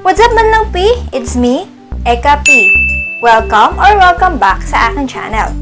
What's up man P? It's me, Eka P. Welcome or welcome back sa aking channel.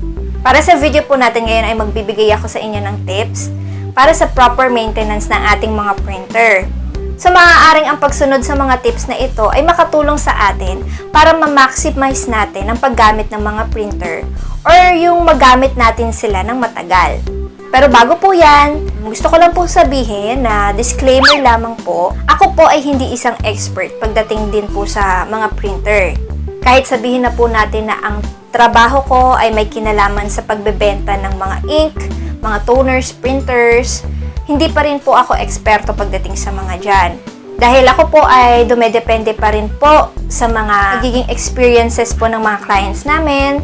Para sa video po natin ngayon ay magbibigay ako sa inyo ng tips para sa proper maintenance ng ating mga printer. So maaaring ang pagsunod sa mga tips na ito ay makatulong sa atin para ma-maximize natin ang paggamit ng mga printer or yung magamit natin sila ng matagal. Pero bago po yan, gusto ko lang po sabihin na disclaimer lamang po, ako po ay hindi isang expert pagdating din po sa mga printer. Kahit sabihin na po natin na ang trabaho ko ay may kinalaman sa pagbebenta ng mga ink, mga toners, printers, hindi pa rin po ako eksperto pagdating sa mga dyan. Dahil ako po ay dumedepende pa rin po sa mga nagiging experiences po ng mga clients namin,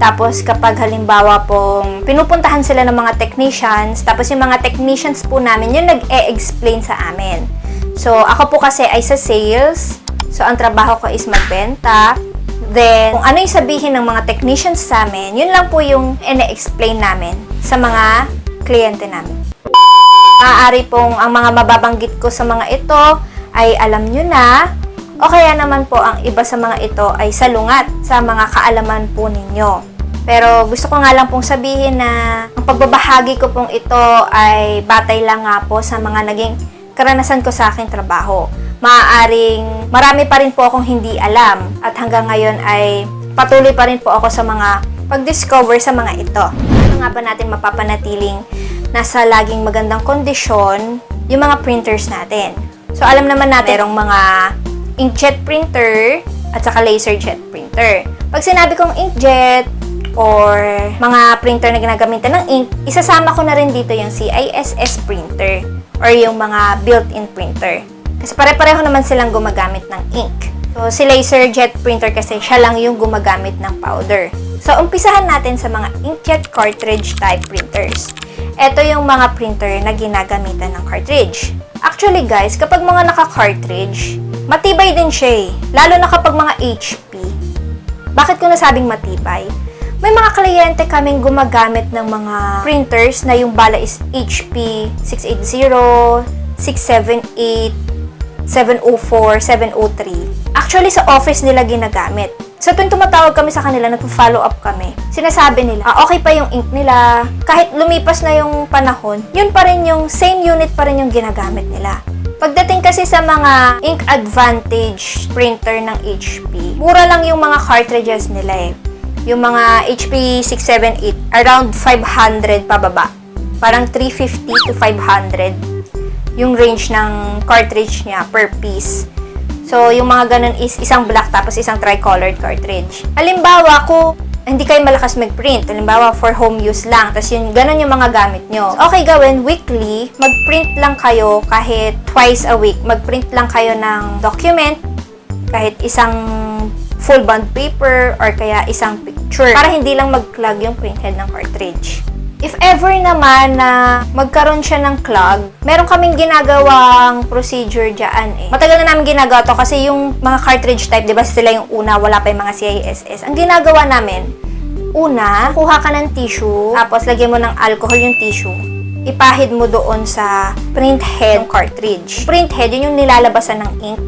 tapos kapag halimbawa pong pinupuntahan sila ng mga technicians, tapos yung mga technicians po namin yung nag-e-explain sa amin. So ako po kasi ay sa sales, so ang trabaho ko is magbenta. Then, kung ano yung sabihin ng mga technicians sa amin, yun lang po yung ine-explain namin sa mga kliyente namin. Maaari pong ang mga mababanggit ko sa mga ito ay alam nyo na o kaya naman po ang iba sa mga ito ay salungat sa mga kaalaman po ninyo. Pero gusto ko nga lang pong sabihin na ang pagbabahagi ko pong ito ay batay lang nga po sa mga naging karanasan ko sa aking trabaho. Maaaring marami pa rin po akong hindi alam at hanggang ngayon ay patuloy pa rin po ako sa mga pag-discover sa mga ito. Ano nga ba natin mapapanatiling nasa laging magandang kondisyon yung mga printers natin? So alam naman natin merong mga inkjet printer at saka laserjet printer. Pag sinabi kong inkjet or mga printer na ginagamitan ng ink, isasama ko na rin dito yung CISS printer or yung mga built-in printer. Kasi pare-pareho naman silang gumagamit ng ink. So, si laserjet printer kasi siya lang yung gumagamit ng powder. So, umpisahan natin sa mga inkjet cartridge type printers. Ito yung mga printer na ginagamitan ng cartridge. Actually guys, kapag mga naka-cartridge, matibay din siya eh. Lalo na kapag mga HP. Bakit ko nasabing matibay? May mga kliyente kaming gumagamit ng mga printers na yung bala is HP 680, 678, 704, 703. Actually, sa office nila ginagamit. So, tuwing tumatawag kami sa kanila, nagpo-follow up kami, sinasabi nila, ah, okay pa yung ink nila, kahit lumipas na yung panahon, yun pa rin yung same unit pa rin yung ginagamit nila. Pagdating kasi sa mga Ink Advantage printer ng HP, mura lang yung mga cartridges nila eh. Yung mga HP 678, around 500 pababa. Parang 350 to 500 yung range ng cartridge niya per piece. So, yung mga ganun is isang black tapos isang tricolored cartridge. Halimbawa, kung hindi kayo malakas mag-print, halimbawa for home use lang, tapos yun, ganun yung mga gamit nyo. Okay gawin, weekly, mag-print lang kayo kahit twice a week. Mag-print lang kayo ng document, kahit isang full bond paper or kaya isang picture para hindi lang mag-clog yung printhead ng cartridge. If ever naman na magkaroon siya ng clog, meron kaming ginagawang procedure dyan eh. Matagal na namin ginagawa to kasi yung mga cartridge type, di ba sila yung una, wala pa yung mga CISS. Ang ginagawa namin, una, kuha ka ng tissue, tapos lagyan mo ng alcohol yung tissue. Ipahid mo doon sa print head ng cartridge. Print head, yun yung nilalabasan ng ink.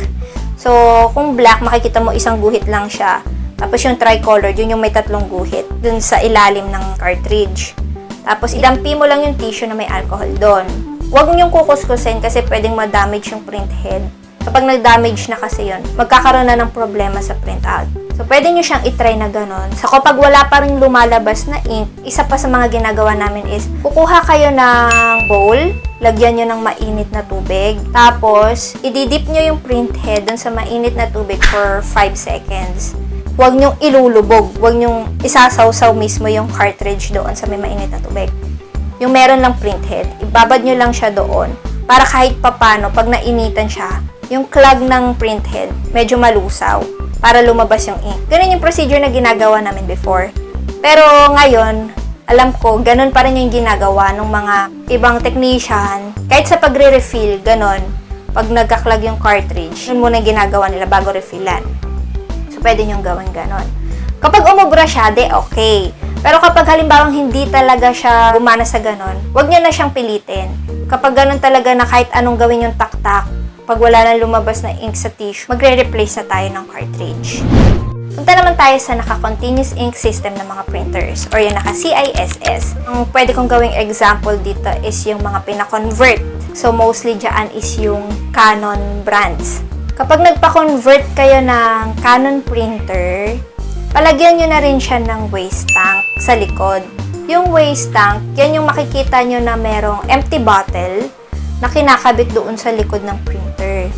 So, kung black, makikita mo isang guhit lang siya. Tapos yung tricolored, yun yung may tatlong guhit dun sa ilalim ng cartridge. Tapos, idampi mo lang yung tissue na may alcohol doon. Huwag niyong kukuskusin kasi pwedeng ma-damage yung print head. Kapag nag-damage na kasi yun, magkakaroon na ng problema sa printout. So, pwede nyo siyang itry na ganun. So, kapag wala pa rin lumalabas na ink, isa pa sa mga ginagawa namin is, kukuha kayo ng bowl, lagyan nyo ng mainit na tubig, tapos, ididip nyo yung print head dun sa mainit na tubig for 5 seconds huwag nyong ilulubog. Huwag nyong isasawsaw mismo yung cartridge doon sa may mainit na tubig. Yung meron lang printhead, ibabad nyo lang siya doon para kahit papano, pag nainitan siya, yung clog ng printhead, medyo malusaw para lumabas yung ink. Ganun yung procedure na ginagawa namin before. Pero ngayon, alam ko, ganun pa rin yung ginagawa ng mga ibang technician. Kahit sa pagre-refill, ganun. Pag nagka-clog yung cartridge, yun muna yung ginagawa nila bago refillan pwede nyong gawin ganon. Kapag umubra siya, de okay. Pero kapag halimbawang hindi talaga siya gumana sa ganon, wag niyo na siyang pilitin. Kapag ganon talaga na kahit anong gawin yung taktak, pag wala na lumabas na ink sa tissue, magre-replace na tayo ng cartridge. Punta naman tayo sa naka-continuous ink system ng mga printers or yung naka-CISS. Ang pwede kong gawing example dito is yung mga pina-convert. So, mostly dyan is yung Canon brands. Kapag nagpa-convert kayo ng Canon printer, palagyan nyo na rin siya ng waste tank sa likod. Yung waste tank, yan yung makikita nyo na merong empty bottle na kinakabit doon sa likod ng printer.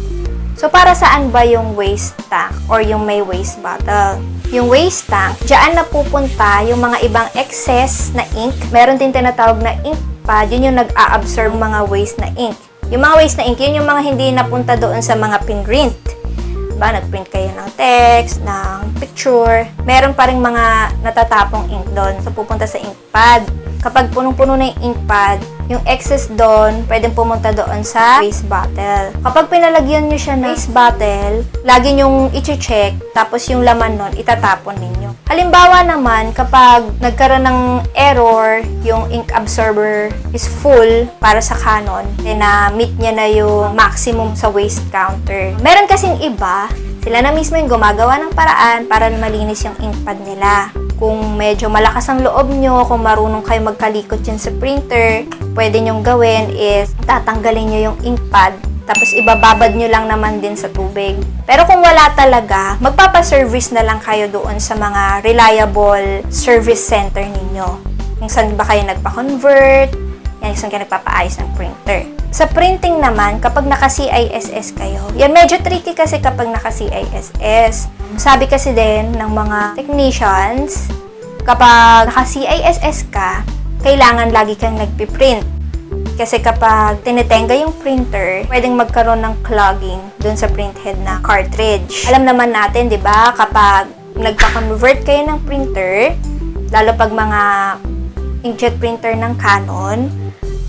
So, para saan ba yung waste tank or yung may waste bottle? Yung waste tank, dyan na pupunta yung mga ibang excess na ink. Meron din tinatawag na ink pad, yun yung nag-a-absorb mga waste na ink. Yung mga waste na ink, yun yung mga hindi napunta doon sa mga pinrint. Diba? Nag-print kayo ng text, ng picture. Meron pa rin mga natatapong ink doon. So, pupunta sa ink pad. Kapag punong-puno na yung ink pad, yung excess doon, pwedeng pumunta doon sa waste bottle. Kapag pinalagyan nyo siya ng waste bottle, lagi nyong i-check, tapos yung laman nun, itatapon ninyo. Halimbawa naman, kapag nagkaroon ng error, yung ink absorber is full para sa Canon, eh, na meet niya na yung maximum sa waste counter. Meron kasing iba, sila na mismo yung gumagawa ng paraan para malinis yung ink pad nila. Kung medyo malakas ang loob nyo, kung marunong kayo magkalikot yun sa printer, pwede nyong gawin is tatanggalin nyo yung ink pad tapos ibababad nyo lang naman din sa tubig. Pero kung wala talaga, magpapaservice na lang kayo doon sa mga reliable service center ninyo. Kung saan ba kayo nagpa-convert, yan, saan nagpapaayos ng printer. Sa printing naman, kapag naka-CISS kayo, yan medyo tricky kasi kapag naka-CISS. Sabi kasi din ng mga technicians, kapag naka-CISS ka, kailangan lagi kang nagpiprint. Kasi kapag tinetenga yung printer, pwedeng magkaroon ng clogging dun sa printhead na cartridge. Alam naman natin, di ba, kapag nagpa-convert kayo ng printer, lalo pag mga inkjet printer ng Canon,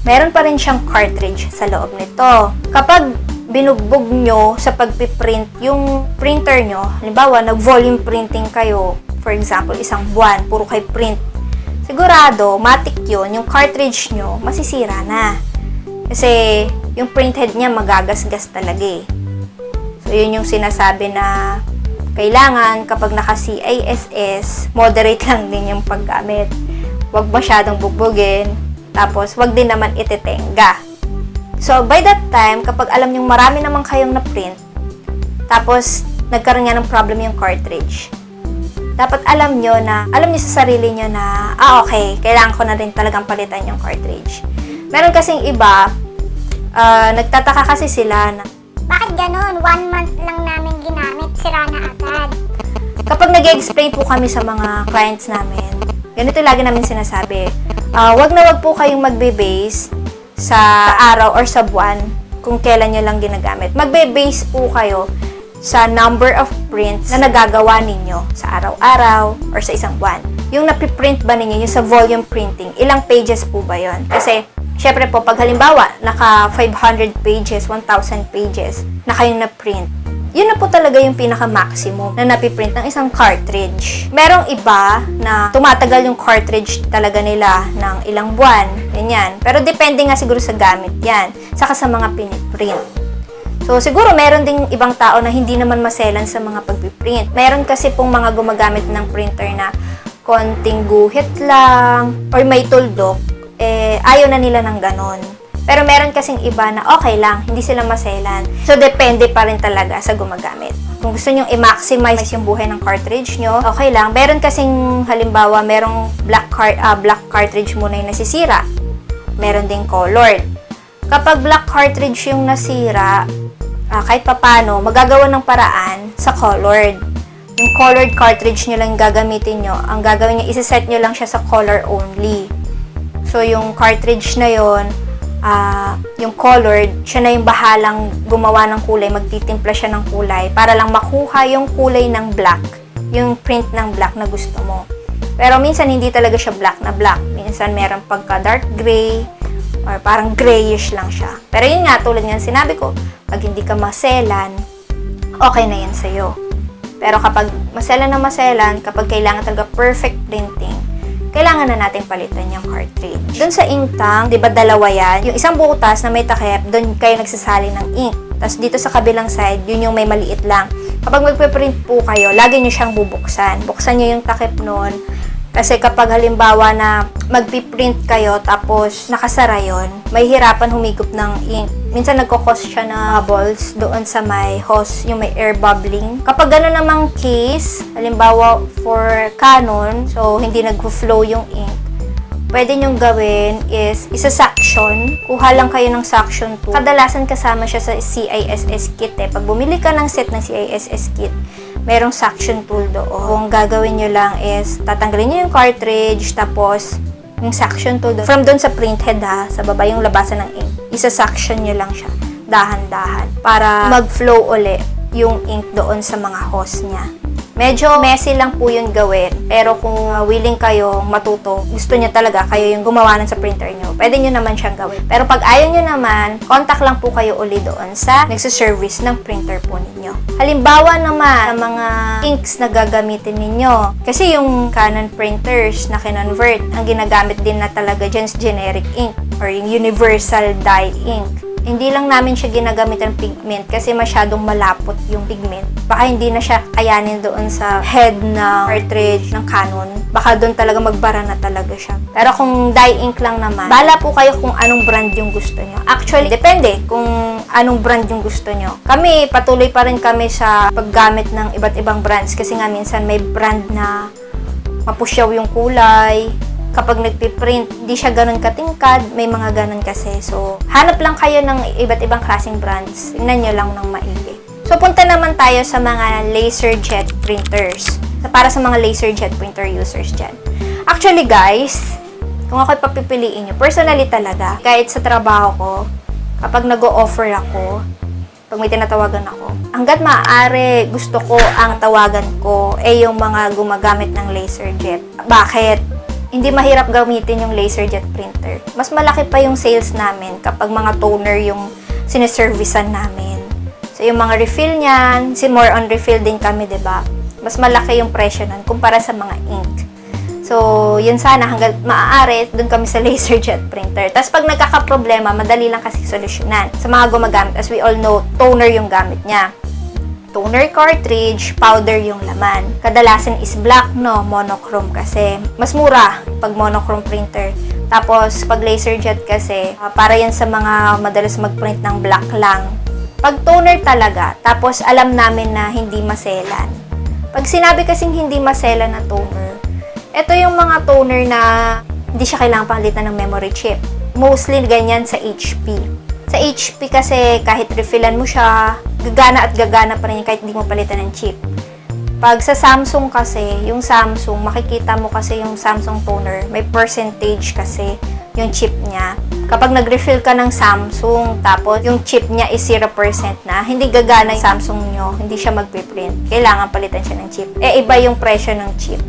meron pa rin siyang cartridge sa loob nito. Kapag binugbog nyo sa pagpiprint yung printer nyo, halimbawa, nag-volume printing kayo, for example, isang buwan, puro kayo print, sigurado, matik yun, yung cartridge nyo, masisira na. Kasi, yung printhead niya magagasgas talaga eh. So, yun yung sinasabi na kailangan kapag naka-CISS, moderate lang din yung paggamit. Huwag masyadong bugbugin. Tapos, wag din naman ititenga. So, by that time, kapag alam nyo marami naman kayong na-print, tapos, nagkaroon nga ng problem yung cartridge, dapat alam nyo na, alam nyo sa sarili nyo na, ah, okay, kailangan ko na rin talagang palitan yung cartridge. Meron kasing iba, ah, nagtataka kasi sila na, Bakit ganon? One month lang namin ginamit, sira na agad. kapag nag explain po kami sa mga clients namin, ganito lagi namin sinasabi, ah, wag na wag po kayong magbe-base sa araw or sa buwan kung kailan nyo lang ginagamit. Magbe-base po kayo sa number of prints na nagagawa ninyo sa araw-araw or sa isang buwan. Yung napiprint ba ninyo, yung sa volume printing, ilang pages po ba yon? Kasi, syempre po, pag halimbawa, naka 500 pages, 1,000 pages na kayong na-print, yun na po talaga yung pinaka-maximum na napiprint ng isang cartridge. Merong iba na tumatagal yung cartridge talaga nila ng ilang buwan, ganyan. Pero depende nga siguro sa gamit yan, saka sa mga piniprint. So, siguro meron ding ibang tao na hindi naman maselan sa mga pagpiprint. Meron kasi pong mga gumagamit ng printer na konting guhit lang or may tuldok, eh, ayaw na nila ng ganon. Pero meron kasing iba na okay lang, hindi sila maselan. So, depende pa rin talaga sa gumagamit. Kung gusto nyo i-maximize yung buhay ng cartridge nyo, okay lang. Meron kasing halimbawa, merong black, car- ah, black cartridge muna yung nasisira. Meron ding colored. Kapag black cartridge yung nasira, ah, kahit papano, magagawa ng paraan sa colored. Yung colored cartridge nyo lang gagamitin nyo. Ang gagawin nyo, isiset nyo lang siya sa color only. So, yung cartridge na yon ah, yung colored, siya na yung bahalang gumawa ng kulay, magtitimpla siya ng kulay para lang makuha yung kulay ng black, yung print ng black na gusto mo. Pero minsan hindi talaga siya black na black. Minsan meron pagka dark gray or parang grayish lang siya. Pero yun nga, tulad nga sinabi ko, pag hindi ka maselan, okay na yan sa'yo. Pero kapag maselan na maselan, kapag kailangan talaga perfect printing, kailangan na natin palitan yung cartridge. Doon sa ink tank, di ba dalawa yan? Yung isang butas na may takip, doon kayo nagsasali ng ink. Tapos dito sa kabilang side, yun yung may maliit lang. Kapag magpe-print po kayo, lagi nyo siyang bubuksan. Buksan nyo yung takip nun. Kasi kapag halimbawa na magpiprint kayo tapos nakasara yon, may hirapan humigop ng ink. Minsan nagkakos siya na bubbles doon sa may hose, yung may air bubbling. Kapag gano'n namang case, halimbawa for Canon, so hindi nag-flow yung ink, pwede nyong gawin is isa-suction. Kuha lang kayo ng suction tool. Kadalasan kasama siya sa CISS kit eh. Pag bumili ka ng set ng CISS kit, merong suction tool doon. Kung gagawin nyo lang is tatanggalin nyo yung cartridge, tapos yung suction tool doon. From doon sa printhead ha, sa baba yung labasan ng ink. Isa-suction nyo lang siya, dahan-dahan, para mag-flow uli yung ink doon sa mga hose niya. Medyo messy lang po yun gawin. Pero kung uh, willing kayo matuto, gusto niya talaga kayo yung gumawa nun sa printer nyo, pwede nyo naman siyang gawin. Pero pag ayaw nyo naman, contact lang po kayo uli doon sa nagsiservice ng printer po ninyo. Halimbawa naman, ang mga inks na gagamitin ninyo. Kasi yung Canon printers na kinonvert, ang ginagamit din na talaga dyan generic ink or yung universal dye ink hindi lang namin siya ginagamit ng pigment kasi masyadong malapot yung pigment. Baka hindi na siya kayanin doon sa head na cartridge ng Canon. Baka doon talaga magbara na talaga siya. Pero kung dye ink lang naman, bala po kayo kung anong brand yung gusto nyo. Actually, depende kung anong brand yung gusto nyo. Kami, patuloy pa rin kami sa paggamit ng iba't ibang brands kasi nga minsan may brand na mapusyaw yung kulay, kapag nagpiprint, di siya ganun katingkad, may mga ganun kasi. So, hanap lang kayo ng iba't ibang klaseng brands. Tingnan nyo lang ng maigi. So, punta naman tayo sa mga laserjet printers. So, para sa mga laserjet printer users dyan. Actually, guys, kung ako'y papipiliin nyo, personally talaga, kahit sa trabaho ko, kapag nag-o-offer ako, pag may tinatawagan ako, hanggat maaari, gusto ko ang tawagan ko ay yung mga gumagamit ng laserjet. Bakit? Hindi mahirap gamitin yung laserjet printer. Mas malaki pa yung sales namin kapag mga toner yung siniservisan namin. So, yung mga refill niyan, si more on refill din kami, ba? Mas malaki yung presyo nun kumpara sa mga ink. So, yun sana hanggang maaari, doon kami sa laserjet printer. Tapos pag nagkakaproblema, madali lang kasi solusyonan. Sa mga gumagamit, as we all know, toner yung gamit niya toner cartridge, powder yung laman. Kadalasan is black, no? Monochrome kasi. Mas mura pag monochrome printer. Tapos, pag laserjet kasi, uh, para yan sa mga madalas mag-print ng black lang. Pag toner talaga, tapos alam namin na hindi maselan. Pag sinabi kasing hindi maselan na toner, ito yung mga toner na hindi siya kailangan palitan ng memory chip. Mostly ganyan sa HP. Sa HP kasi kahit refillan mo siya, gagana at gagana pa rin kahit hindi mo palitan ng chip. Pag sa Samsung kasi, yung Samsung, makikita mo kasi yung Samsung toner, may percentage kasi yung chip niya. Kapag nag-refill ka ng Samsung, tapos yung chip niya is 0% na, hindi gagana yung Samsung nyo, hindi siya magpiprint. Kailangan palitan siya ng chip. Eh, iba yung presyo ng chip.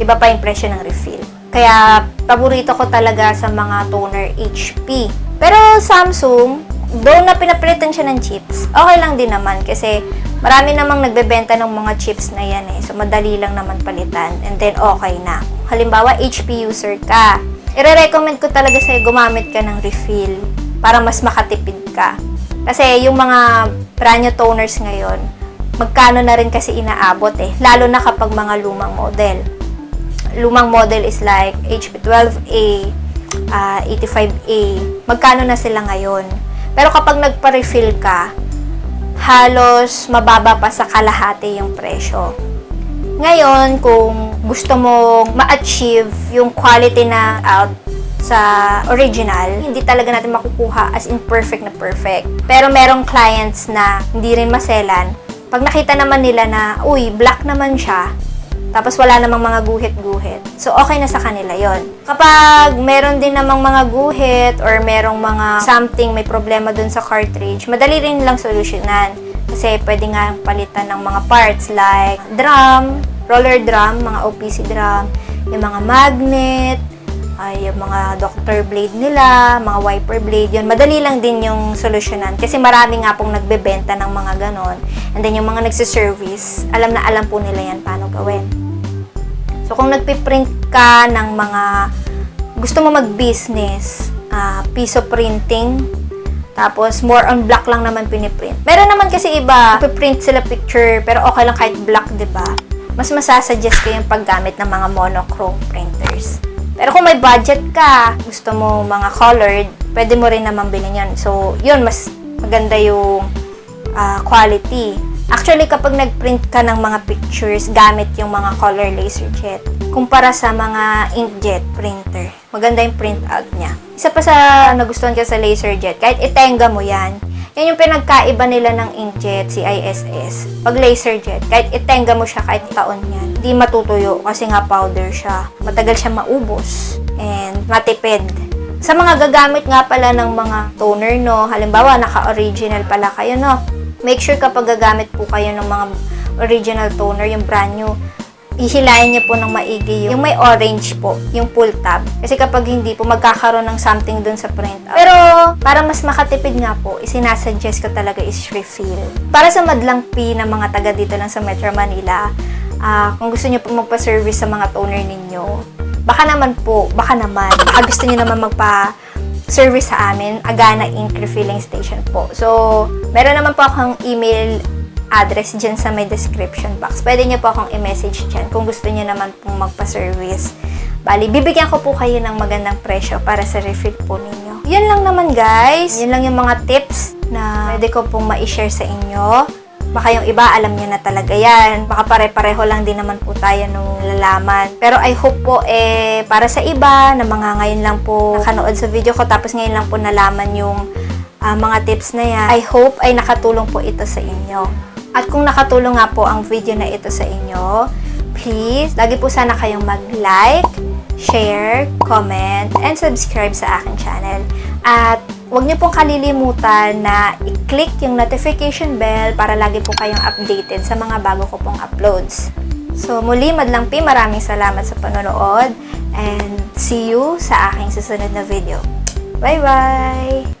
Iba pa yung presyo ng refill. Kaya, paborito ko talaga sa mga toner HP. Pero Samsung, though na pinapalitan siya ng chips, okay lang din naman kasi marami namang nagbebenta ng mga chips na yan eh. So, madali lang naman palitan and then okay na. Halimbawa, HP user ka. Ire-recommend ko talaga sa'yo gumamit ka ng refill para mas makatipid ka. Kasi yung mga brand new toners ngayon, magkano na rin kasi inaabot eh. Lalo na kapag mga lumang model. Lumang model is like HP 12A, uh, 85A. Magkano na sila ngayon? Pero kapag nagpa-refill ka, halos mababa pa sa kalahati yung presyo. Ngayon, kung gusto mo ma-achieve yung quality na out sa original, hindi talaga natin makukuha as in perfect na perfect. Pero merong clients na hindi rin maselan. Pag nakita naman nila na, uy, black naman siya, tapos wala namang mga guhit-guhit. So, okay na sa kanila yon. Kapag meron din namang mga guhit or merong mga something, may problema dun sa cartridge, madali rin lang solusyonan. Kasi pwede nga palitan ng mga parts like drum, roller drum, mga OPC drum, yung mga magnet, ay yung mga doctor blade nila, mga wiper blade, yun. Madali lang din yung solusyonan. Kasi marami nga pong nagbebenta ng mga ganon. And then yung mga nagsiservice, alam na alam po nila yan paano gawin. So, kung nagpiprint ka ng mga gusto mo mag-business, ah, piso printing, tapos more on black lang naman piniprint. Meron naman kasi iba, print sila picture, pero okay lang kahit black, ba? Mas masasuggest ko yung paggamit ng mga monochrome printers. Pero kung may budget ka, gusto mo mga colored, pwede mo rin naman bilhin yun. So, yun, mas maganda yung ah, quality. Actually, kapag nag-print ka ng mga pictures gamit yung mga color laser jet, kumpara sa mga inkjet printer, maganda yung print out niya. Isa pa sa nagustuhan ko sa laser jet, kahit itenga mo yan, yan yung pinagkaiba nila ng inkjet, CISS. Pag laser jet, kahit itenga mo siya kahit taon yan, di matutuyo kasi nga powder siya. Matagal siya maubos and matipid. Sa mga gagamit nga pala ng mga toner, no, halimbawa, naka-original pala kayo, no, make sure kapag gagamit po kayo ng mga original toner, yung brand new, ihilayin niyo po ng maigi yung, yung may orange po, yung pull tab. Kasi kapag hindi po, magkakaroon ng something dun sa print. Pero, para mas makatipid nga po, isinasuggest ko talaga is refill. Para sa madlang P ng mga taga dito lang sa Metro Manila, ah, kung gusto niyo po magpa-service sa mga toner ninyo, baka naman po, baka naman, baka gusto niyo naman magpa service sa amin, Agana Ink Refilling Station po. So, meron naman po akong email address dyan sa may description box. Pwede niyo po akong i-message dyan kung gusto niyo naman pong magpa-service. Bali, bibigyan ko po kayo ng magandang presyo para sa refill po ninyo. Yun lang naman guys. Yun lang yung mga tips na pwede ko pong ma-share sa inyo. Baka yung iba, alam niya na talaga yan. Baka pare-pareho lang din naman po tayo nung lalaman. Pero I hope po, eh, para sa iba, na mga ngayon lang po nakanood sa video ko, tapos ngayon lang po nalaman yung ah, mga tips na yan. I hope ay nakatulong po ito sa inyo. At kung nakatulong nga po ang video na ito sa inyo, please, lagi po sana kayong mag-like, share, comment, and subscribe sa aking channel. At huwag niyo pong kalilimutan na i-click yung notification bell para lagi po kayong updated sa mga bago ko pong uploads. So, muli, Madlang P, maraming salamat sa panonood and see you sa aking susunod na video. Bye-bye!